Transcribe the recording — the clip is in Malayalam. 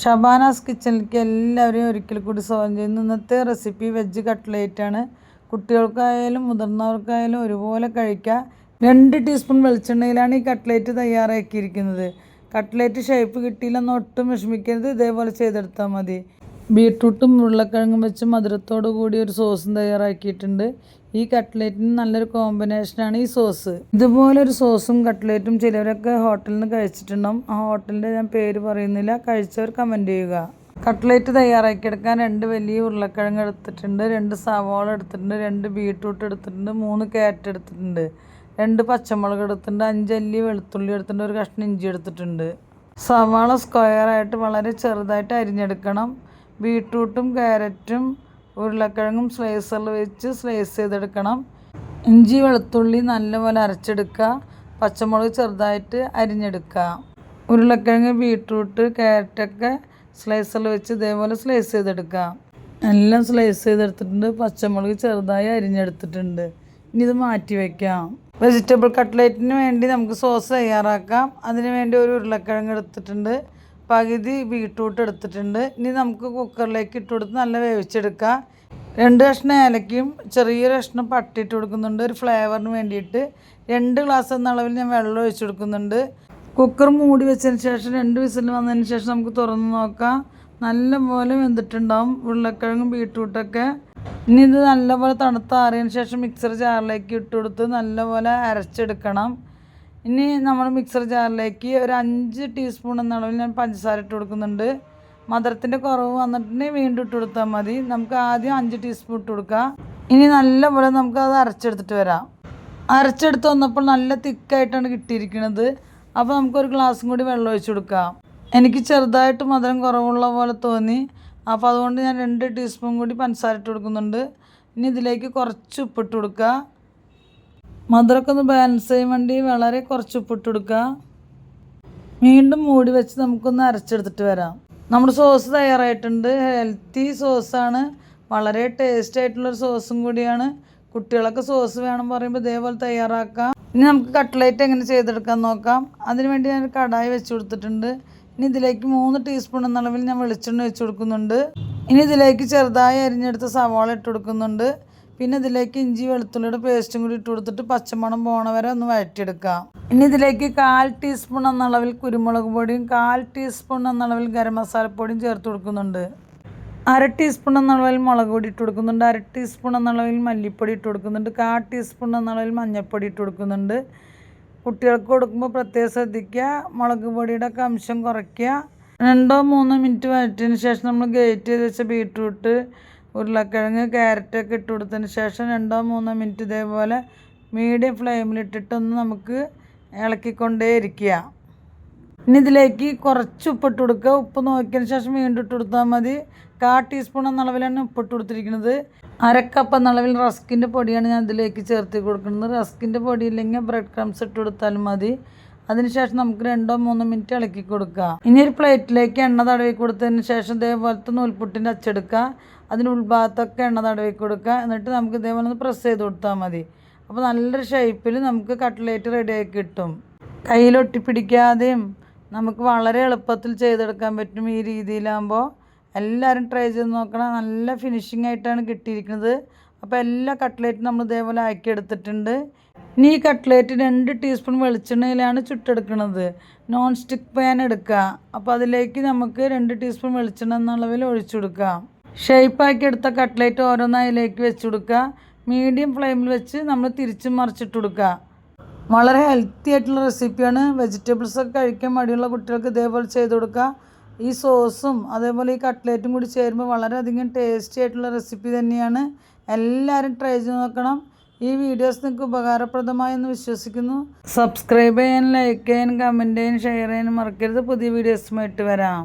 ഷബാനാസ് കിച്ചണിലേക്ക് എല്ലാവരെയും ഒരിക്കൽ കൂടി സ്വാഗതം ചെയ്യുന്നു. ഇന്നത്തെ റെസിപ്പി വെജ് കട്ട്ലേറ്റ് ആണ്. കുട്ടികൾക്കായാലും മുതിർന്നവർക്കായാലും ഒരുപോലെ കഴിക്കാം. രണ്ട് ടീസ്പൂൺ വെളിച്ചെണ്ണയിലാണ് ഈ കട്ട്ലേറ്റ് തയ്യാറാക്കിയിരിക്കുന്നത്. കട്ട്ലേറ്റ് ഷേപ്പ് കിട്ടിയില്ലെന്ന് ഒട്ടും വിഷമിക്കരുത്. ഇതേപോലെ ചെയ്തെടുത്താൽ മതി. ബീട്രൂട്ടും ഉരുളക്കിഴങ്ങും വെച്ച് മധുരത്തോടു കൂടി ഒരു സോസും തയ്യാറാക്കിയിട്ടുണ്ട്. ഈ കട്ട്ലേറ്റിന് നല്ലൊരു കോമ്പിനേഷനാണ് ഈ സോസ്. ഇതുപോലെ ഒരു സോസും കട്ട്ലേറ്റും ചിലവരൊക്കെ ഹോട്ടലിൽ നിന്ന് കഴിച്ചിട്ടുണ്ടാവും. ആ ഹോട്ടലിന്റെ ഞാൻ പേര് പറയുന്നില്ല. കഴിച്ചവർ കമന്റ് ചെയ്യുക. കട്ട്ലേറ്റ് തയ്യാറാക്കിയെടുക്കാൻ രണ്ട് വലിയ ഉരുളക്കിഴങ്ങ് എടുത്തിട്ടുണ്ട്. രണ്ട് സവാള എടുത്തിട്ടുണ്ട്. രണ്ട് ബീട്രൂട്ട് എടുത്തിട്ടുണ്ട്. മൂന്ന് ക്യാരറ്റ് എടുത്തിട്ടുണ്ട്. രണ്ട് പച്ചമുളക് എടുത്തിട്ടുണ്ട്. അഞ്ചല്ലി വെളുത്തുള്ളി എടുത്തിട്ടുണ്ട്. ഒരു കഷ്ണം ഇഞ്ചി എടുത്തിട്ടുണ്ട്. സവാള സ്ക്വയറായിട്ട് വളരെ ചെറുതായിട്ട് അരിഞ്ഞെടുക്കണം. ബീട്രൂട്ടും ക്യാരറ്റും ഉരുളക്കിഴങ്ങും സ്ലൈസറിൽ വെച്ച് സ്ലൈസ് ചെയ്തെടുക്കണം. ഇഞ്ചി വെളുത്തുള്ളി നല്ലപോലെ അരച്ചെടുക്കുക. പച്ചമുളക് ചെറുതായിട്ട് അരിഞ്ഞെടുക്കുക. ഉരുളക്കിഴങ്ങ് ബീട്രൂട്ട് ക്യാരറ്റൊക്കെ സ്ലൈസറിൽ വെച്ച് ഇതേപോലെ സ്ലൈസ് ചെയ്തെടുക്കുക. എല്ലാം സ്ലൈസ് ചെയ്തെടുത്തിട്ടുണ്ട്. പച്ചമുളക് ചെറുതായി അരിഞ്ഞെടുത്തിട്ടുണ്ട്. ഇനി ഇത് മാറ്റി വയ്ക്കാം വെജിറ്റബിൾ കട്ട്ലേറ്റിന് വേണ്ടി നമുക്ക് സോസ് തയ്യാറാക്കാം. അതിന് വേണ്ടി ഒരു ഉരുളക്കിഴങ്ങ് എടുത്തിട്ടുണ്ട്. പകുതി ബീട്രൂട്ട് എടുത്തിട്ടുണ്ട്. ഇനി നമുക്ക് കുക്കറിലേക്ക് ഇട്ട് കൊടുത്ത് നല്ല വേവിച്ചെടുക്കാം. രണ്ട് കഷ്ണം ഏലക്കയും ചെറിയൊരു കഷ്ണം പട്ടി ഇട്ട് കൊടുക്കുന്നുണ്ട്. ഒരു ഫ്ലേവറിന് വേണ്ടിയിട്ട് രണ്ട് ഗ്ലാസ് എന്ന അളവിൽ ഞാൻ വെള്ളം ഒഴിച്ച് കൊടുക്കുന്നുണ്ട്. കുക്കർ മൂടി വെച്ചതിന് ശേഷം രണ്ട് വിസിൽ വന്നതിന് ശേഷം നമുക്ക് തുറന്ന് നോക്കാം. നല്ല പോലെ വെന്തിട്ടുണ്ടാവും ഉരുളക്കിഴങ്ങും ബീട്രൂട്ടൊക്കെ. ഇനി ഇത് നല്ലപോലെ തണുത്താറിയതിന് ശേഷം മിക്സർ ജാറിലേക്ക് ഇട്ട് കൊടുത്ത് നല്ലപോലെ അരച്ചെടുക്കണം. ഇനി നമ്മൾ മിക്സർ ജാറിലേക്ക് ഒരു അഞ്ച് ടീസ്പൂൺ എന്ന ഞാൻ പഞ്ചസാര ഇട്ട് കൊടുക്കുന്നുണ്ട്. മധുരത്തിന്റെ കുറവ് വന്നിട്ടുണ്ടെങ്കിൽ വീണ്ടും ഇട്ട് കൊടുത്താൽ മതി. നമുക്ക് ആദ്യം അഞ്ച് ടീസ്പൂൺ ഇട്ട് കൊടുക്കാം. ഇനി നല്ലപോലെ നമുക്ക് അത് അരച്ചെടുത്തിട്ട് വരാം. അരച്ചെടുത്ത് വന്നപ്പോൾ നല്ല തിക്കായിട്ടാണ് കിട്ടിയിരിക്കുന്നത്. അപ്പോൾ നമുക്കൊരു ഗ്ലാസ്സും കൂടി വെള്ളം ഒഴിച്ച് കൊടുക്കാം. എനിക്ക് ചെറുതായിട്ട് മധുരം കുറവുള്ള പോലെ തോന്നി. അപ്പോൾ അതുകൊണ്ട് ഞാൻ രണ്ട് ടീസ്പൂൺ കൂടി പഞ്ചസാര ഇട്ട് കൊടുക്കുന്നുണ്ട്. ഇനി ഇതിലേക്ക് കുറച്ച് ഉപ്പിട്ട് കൊടുക്കുക മധുരമൊക്കെ ഒന്ന് ബാലൻസ് ചെയ്യാൻ വേണ്ടി വളരെ കുറച്ച് ഉപ്പിട്ട് കൊടുക്കുക വീണ്ടും മൂടി വെച്ച് നമുക്കൊന്ന് അരച്ചെടുത്തിട്ട് വരാം. നമ്മുടെ സോസ് തയ്യാറായിട്ടുണ്ട്. ഹെൽത്തി സോസാണ് വളരെ ടേസ്റ്റ് ആയിട്ടുള്ളൊരു സോസും കൂടിയാണ്. കുട്ടികളൊക്കെ സോസ് വേണം പറയുമ്പോൾ ഇതേപോലെ തയ്യാറാക്കാം. ഇനി നമുക്ക് കട്ട്ലേറ്റ് എങ്ങനെ ചെയ്തെടുക്കാൻ നോക്കാം. അതിന് വേണ്ടി ഞാൻ കടായി വെച്ച് കൊടുത്തിട്ടുണ്ട്. ഇനി ഇതിലേക്ക് മൂന്ന് ടീസ്പൂൺ എന്ന ഞാൻ വെളിച്ചെണ്ണ വെച്ച് കൊടുക്കുന്നുണ്ട്. ഇനി ഇതിലേക്ക് ചെറുതായി അരിഞ്ഞെടുത്ത സവാള ഇട്ട് കൊടുക്കുന്നുണ്ട്. പിന്നെ ഇതിലേക്ക് ഇഞ്ചി വെളുത്തുള്ളിയുടെ പേസ്റ്റും കൂടി ഇട്ട് കൊടുത്തിട്ട് പച്ചമണം പോണ വരെ ഒന്ന് വഴറ്റിയെടുക്കാം. ഇനി ഇതിലേക്ക് കാൽ ടീസ്പൂൺ എന്ന അളവിൽ കുരുമുളക് പൊടിയും കാൽ ടീസ്പൂൺ എന്ന അളവിൽ ഗരം മസാലപ്പൊടിയും ചേർത്ത് കൊടുക്കുന്നുണ്ട്. അര ടീസ്പൂൺ എന്ന അളവിൽ മുളക് പൊടി ഇട്ട് കൊടുക്കുന്നുണ്ട്. അര ടീസ്പൂൺ എന്ന അളവിൽ മല്ലിപ്പൊടി ഇട്ട് കൊടുക്കുന്നുണ്ട്. കാൽ ടീസ്പൂൺ എന്ന അളവിൽ മഞ്ഞൾപ്പൊടി ഇട്ട് കൊടുക്കുന്നുണ്ട്. കുട്ടികൾക്ക് കൊടുക്കുമ്പോൾ പ്രത്യേകം ശ്രദ്ധിക്കുക. മുളക് പൊടിയുടെ ഒക്കെ അംശം കുറയ്ക്കുക. രണ്ടോ മൂന്നോ മിനിറ്റ് വഴറ്റിയതിന് ശേഷം നമ്മൾ ഗ്രേറ്റ് ചെയ്ത് വെച്ച ബീട്രൂട്ട് ഉരുളക്കിഴങ്ങ് ക്യാരറ്റൊക്കെ ഇട്ട് കൊടുത്തതിന് ശേഷം രണ്ടോ മൂന്നോ മിനിറ്റ് ഇതേപോലെ മീഡിയം ഫ്ലെയിമിലിട്ടിട്ടൊന്ന് നമുക്ക് ഇളക്കിക്കൊണ്ടേ ഇരിക്കുക. ഇനി ഇതിലേക്ക് കുറച്ച് ഉപ്പിട്ട് കൊടുക്കുക. ഉപ്പ് നോക്കിയതിന് ശേഷം വീണ്ടും ഇട്ട് കൊടുത്താൽ മതി. കാ ടീസ്പൂൺ എന്ന അളവിലാണ് ഉപ്പിട്ട് കൊടുത്തിരിക്കുന്നത്. അരക്കപ്പ് എന്ന അളവിൽ റസ്കിന്റെ പൊടിയാണ് ഞാൻ ഇതിലേക്ക് ചേർത്ത് കൊടുക്കുന്നത്. റസ്കിന്റെ പൊടി ഇല്ലെങ്കിൽ ബ്രെഡ് ക്രംസ് ഇട്ട് കൊടുത്താലും മതി. അതിനുശേഷം നമുക്ക് രണ്ടോ മൂന്നോ മിനിറ്റ് ഇളക്കി കൊടുക്കുക. ഇനി ഒരു പ്ലേറ്റിലേക്ക് എണ്ണ തടവി കൊടുത്തതിന് ശേഷം ഇതേപോലത്തെ നൂൽപുട്ടിന്റെ അച്ചെടുക്കുക. അതിന് ഉൾഭാഗത്തൊക്കെ എണ്ണ തടവി കൊടുക്കുക. എന്നിട്ട് നമുക്ക് ഇതേപോലെ ഒന്ന് പ്രസ് ചെയ്ത് കൊടുത്താൽ മതി. അപ്പോൾ നല്ലൊരു ഷേപ്പിൽ നമുക്ക് കട്ട്ലേറ്റ് റെഡിയായി കിട്ടും. കയ്യിലൊട്ടിപ്പിടിക്കാതെയും നമുക്ക് വളരെ എളുപ്പത്തിൽ ചെയ്തെടുക്കാൻ പറ്റും ഈ രീതിയിലാകുമ്പോൾ. എല്ലാവരും ട്രൈ ചെയ്ത് നോക്കണം. നല്ല ഫിനിഷിംഗ് ആയിട്ടാണ് കിട്ടിയിരിക്കുന്നത്. അപ്പോൾ എല്ലാ കട്ട്ലേറ്റും നമ്മൾ ഇതേപോലെ ആക്കി എടുത്തിട്ടുണ്ട്. ഇനി ഈ കട്ട്ലേറ്റ് രണ്ട് ടീസ്പൂൺ വെളിച്ചെണ്ണയിലാണ് ചുട്ടെടുക്കുന്നത്. നോൺ സ്റ്റിക്ക് പാൻ എടുക്കുക. അപ്പോൾ അതിലേക്ക് നമുക്ക് രണ്ട് ടീസ്പൂൺ വെളിച്ചെണ്ണ എന്ന അളവിൽ ഒഴിച്ചു കൊടുക്കാം. ഷേപ്പാക്കി എടുത്ത കട്ട്ലേറ്റ് ഓരോന്നായിലേക്ക് വെച്ച് കൊടുക്കുക. മീഡിയം ഫ്ലെയിമിൽ വെച്ച് നമ്മൾ തിരിച്ചും മറിച്ചിട്ട് കൊടുക്കുക. വളരെ ഹെൽത്തി ആയിട്ടുള്ള റെസിപ്പിയാണ്. വെജിറ്റബിൾസ് ഒക്കെ കഴിക്കാൻ മടിയുള്ള കുട്ടികൾക്ക് ഇതേപോലെ ചെയ്ത് കൊടുക്കുക. ഈ സോസും അതേപോലെ ഈ കട്ട്ലേറ്റും കൂടി ചേരുമ്പോൾ വളരെയധികം ടേസ്റ്റി ആയിട്ടുള്ള റെസിപ്പി തന്നെയാണ്. എല്ലാവരും ട്രൈ ചെയ്ത് നോക്കണം. ഈ വീഡിയോസ് നിങ്ങൾക്ക് ഉപകാരപ്രദമായെന്ന് വിശ്വസിക്കുന്നു. സബ്സ്ക്രൈബ് ചെയ്യാൻ ലൈക്ക് ചെയ്യാൻ കമന്റ് ചെയ്യാൻ ഷെയർ ചെയ്യാനും മറക്കരുത്. പുതിയ വീഡിയോസുമായിട്ട് വരാം.